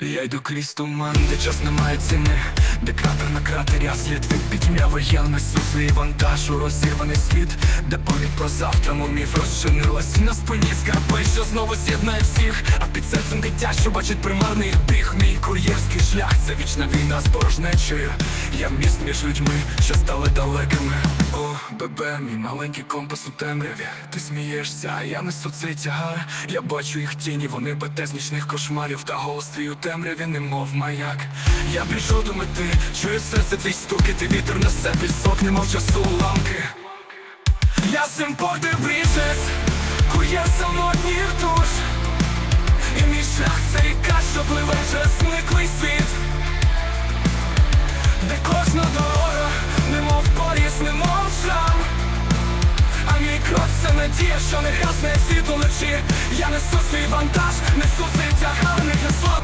Я йду крізь туман, де час не має ціни, де кратер на кратері, а слід від підм'яви. Я несу свій вантаж у розірваний світ, де повідь про завтра мов міф розчинилась. На спині скарби, що знову з'єднає всіх, а під серцем дитя, що бачить примарний біг, мій кур'єрський шлях, це вічна війна з порожнечею. Я міст між людьми, що стали далекими. Бебе, мій маленький компас у темряві. Ти смієшся, а я несу цей тягар. Я бачу їх тіні, вони без нічних кошмарів та голос твій у темряві, немов маяк. Я біжу до мети, чую серце твій стукіт і вітер несе пісок, немов часу уламки. Я симпорти бріжес, кує самотніх душ. І мій шлях це ріка, що пливе через зниклий світ. Це надія, що не гасне світ уночі Я несу свій вантаж, несу цей